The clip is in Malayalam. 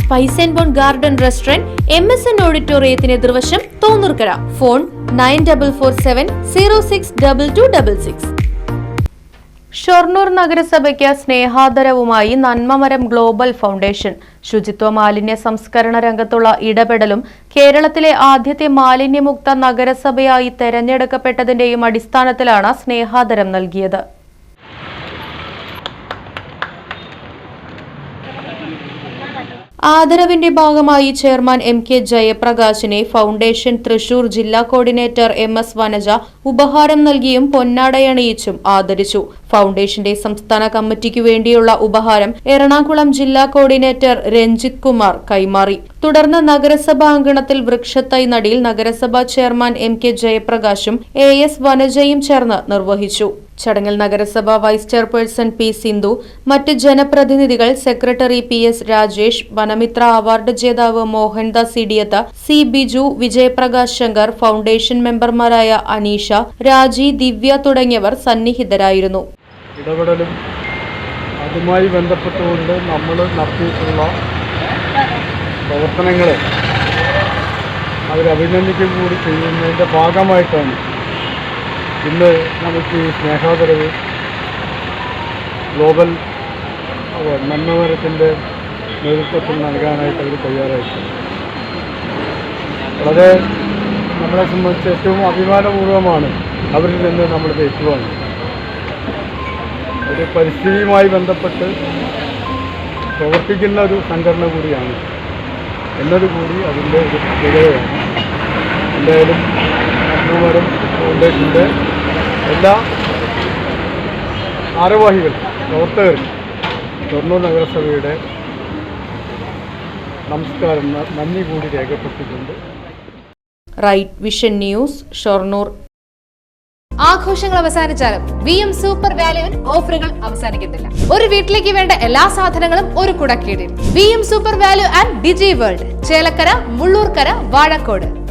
Spice and bone garden restaurant M S N ഓഡിറ്റോറിയത്തിന് എതിർവശം Thonnurkara. Phone nine double four seven zero six double two double six. Shoranur നഗരസഭയ്ക്ക് സ്നേഹാദരവുമായി നന്മമരം ഗ്ലോബൽ ഫൗണ്ടേഷൻ. ശുചിത്വ മാലിന്യ സംസ്കരണ രംഗത്തുള്ള ഇടപെടലും കേരളത്തിലെ ആദ്യത്തെ മാലിന്യമുക്ത നഗരസഭയായി തെരഞ്ഞെടുക്കപ്പെട്ടതിന്റെയും അടിസ്ഥാനത്തിലാണ് സ്നേഹാദരം നൽകിയത്. ആദരവിന്റെ ഭാഗമായി ചെയർമാൻ എം കെ ജയപ്രകാശിനെ ഫൗണ്ടേഷൻ തൃശൂർ ജില്ലാ കോർഡിനേറ്റർ എം എസ് വനജ ഉപഹാരം നൽകിയും പൊന്നാടയണിയിച്ചും ആദരിച്ചു. ഫൗണ്ടേഷന്റെ സംസ്ഥാന കമ്മിറ്റിക്ക് വേണ്ടിയുള്ള ഉപഹാരം എറണാകുളം ജില്ലാ കോർഡിനേറ്റർ രഞ്ജിത് കുമാർ കൈമാറി. തുടർന്ന് നഗരസഭാ അങ്കണത്തിൽ വൃക്ഷത്തൈ നടിയിൽ നഗരസഭാ ചെയർമാൻ എം കെ ജയപ്രകാശും എ എസ് വനജയും ചേർന്ന് നിർവഹിച്ചു. ചടങ്ങിൽ നഗരസഭ വൈസ് ചെയർപേഴ്സൺ പി സിന്ധു മറ്റ് ജനപ്രതിനിധികൾ secretary P S Rajesh Vanamitra award ജേതാവ് മോഹൻദാസ് ഇടിയത്ത് സി ബിജു വിജയപ്രകാശ് ശങ്കർ ഫൗണ്ടേഷൻ മെമ്പർമാരായ അനീഷ രാജി ദിവ്യ തുടങ്ങിയവർ സന്നിഹിതരായിരുന്നു. അതുമായി ബന്ധപ്പെട്ടുകൊണ്ട് നമ്മൾ നടത്തിയിട്ടുള്ള പ്രവർത്തനങ്ങളെ അവരഭിനന്ദിക്കും കൂടി ചെയ്യുന്നതിന്റെ ഭാഗമായിട്ടാണ് ഇന്ന് നമുക്ക് ഈ സ്നേഹാദരവ് ഗ്ലോബൽ നന്മമരത്തിന്റെ നേതൃത്വത്തിൽ നൽകാനായിട്ട് അവർ തയ്യാറായിട്ടുണ്ട്. വളരെ നമ്മളെ സംബന്ധിച്ച് ഏറ്റവും അഭിമാനപൂർവമാണ് അവരിൽ നിന്ന് നമ്മൾ ഏറ്റുവാങ്ങുന്നത് ഒരു പരിസ്ഥിതിയുമായി ബന്ധപ്പെട്ട് പ്രവർത്തിക്കുന്ന ഒരു സംഘടന കൂടിയാണ്. എന്നത് കൂടി അതിന്റെ ഒരു പ്രത്യേകതയാണ്. എന്തായാലും അമ്മൂമരം ഫൗണ്ടേഷന്റെ എല്ലാ ഭാരവാഹികൾ പ്രവർത്തകർ ഷൊർണൂർ നഗരസഭയുടെ നമസ്കാരം നന്ദി കൂടി രേഖപ്പെടുത്തിയിട്ടുണ്ട്. Right vision news Shoranur. ആഘോഷങ്ങൾ അവസാനിച്ചാലും വി എം സൂപ്പർ വാല്യുവിൽ ഓഫറുകൾ അവസാനിക്കുന്നില്ല ഒരു വീട്ടിലേക്ക് വേണ്ട എല്ലാ സാധനങ്ങളും ഒരു കുടക്കീടിൽ. V M super value and digi world Chelakkara Mullurkara Vazhakkode.